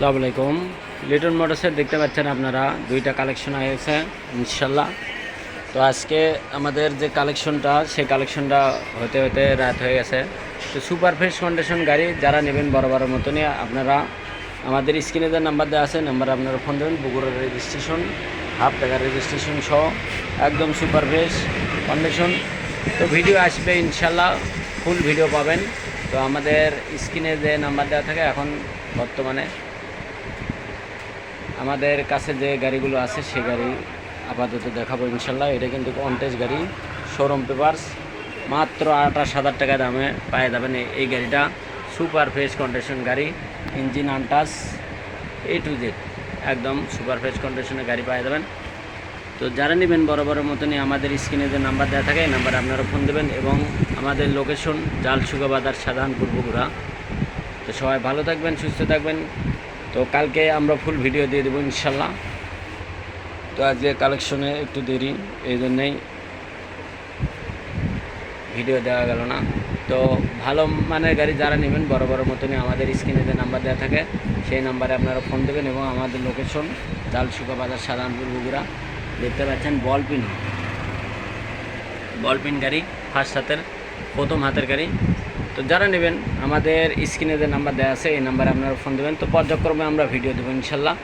আসসালামু আলাইকুম। লিটন মোটরসের দেখতে পাচ্ছেন আপনারা, দুইটা কালেকশন হয়েছে, ইনশাল্লাহ। তো আজকে আমাদের যে কালেকশনটা সেই কালেকশনটা হতে হতে রাত হয়ে গেছে। তো সুপার ফ্রেশ কন্ডিশন গাড়ি, যারা নেবেন বড় বড় মতনই, আপনারা আমাদের স্ক্রিনে যে নাম্বার দেওয়া আছে নাম্বার আপনারা ফোন দেবেন, বগুড়ার রেজিস্ট্রেশন হাফ টাকার রেজিস্ট্রেশন সহ একদম সুপার ফ্রেশ কন্ডিশন তো ভিডিও আসবে ইনশাল্লাহ ফুল ভিডিও পাবেন। তো আমাদের স্ক্রিনে যে নাম্বার দেওয়া থাকে, এখন বর্তমানে আমাদের কাছে যে গাড়িগুলো আছে সেই গাড়ি আপাতত দেখাবো ইনশাল্লাহ। এটা কিন্তু কন্টেস্ট গাড়ি শোরুম পেপারস মাত্র আঠাশ হাজার টাকা দামে পায়ে যাবেন এই- গাড়িটা। সুপার ফ্রেশ কন্ডিশন গাড়ি ইঞ্জিন আনটাস এ টু জেড একদম সুপার ফ্রেশ কন্ডিশনের গাড়ি পায়ে যাবেন। তো যারা নেবেন বড় মতনই আমাদের স্ক্রিনে যে নাম্বার দেওয়া থাকে, এই নাম্বারে আপনারা ফোন দেবেন এবং আমাদের লোকেশন জালসুগা বাজার, সাধারণ বগুড়া তো সবাই ভালো থাকবেন, সুস্থ থাকবেন। তো কালকে আমরা ফুল ভিডিও দিয়ে দেবো ইনশাল্লাহ। তো আজকে কালেকশনে একটু দেরি, এই জন্যেই ভিডিও দেওয়া গেল না। তো ভালো মানের গাড়ি যারা নেবেন, বড় বড় মতনই আমাদের স্ক্রিনে যে নাম্বার দেওয়া থাকে, সেই নাম্বারে আপনারা ফোন দেবেন এবং আমাদের লোকেশন জালসুকা বাজার, সাধারণপুর, বগুড়া, দেখতে পাচ্ছেন বলপিন। বলপিন গাড়ি ফার্স্ট হাতের, প্রথম হাতের গাড়ি। তো যারা নেবেন, আমাদের স্ক্রিনে যে নাম্বার দেওয়া আছে, এই নাম্বারে আপনারা ফোন দেবেন। তো পর্যায়ক্রমে আমরা ভিডিও দেবো ইনশাল্লাহ।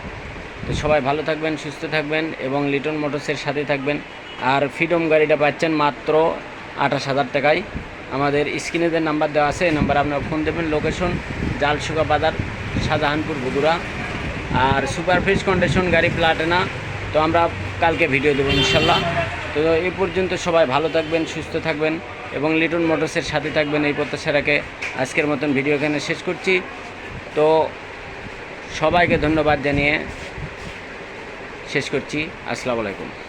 তো সবাই ভালো থাকবেন, সুস্থ থাকবেন এবং লিটন মোটরসের সাথে থাকবেন। আর ফ্রিডম গাড়িটা পাচ্ছেন মাত্র আঠাশ হাজার টাকায়। আমাদের স্ক্রিনে যে নাম্বার দেওয়া আছে, এই নাম্বারে আপনারা ফোন দেবেন। লোকেশন জালসুকা বাজার, শাহজাহানপুর, বগুড়া। আর সুপার ফ্রিজ কন্ডিশন গাড়ি প্লাটেনা। তো আমরা কালকে ভিডিও দেবো ইনশাল্লাহ। তো এই পর্যন্ত সবাই ভালো থাকবেন, সুস্থ থাকবেন। এবং লিটন মোটরসের সাথে থাকবেন এই প্রত্যাশা রাখে আজকের মতন ভিডিও এখানে শেষ করছি। তো সবাইকে ধন্যবাদ জানিয়ে শেষ করছি। আসসালামু আলাইকুম।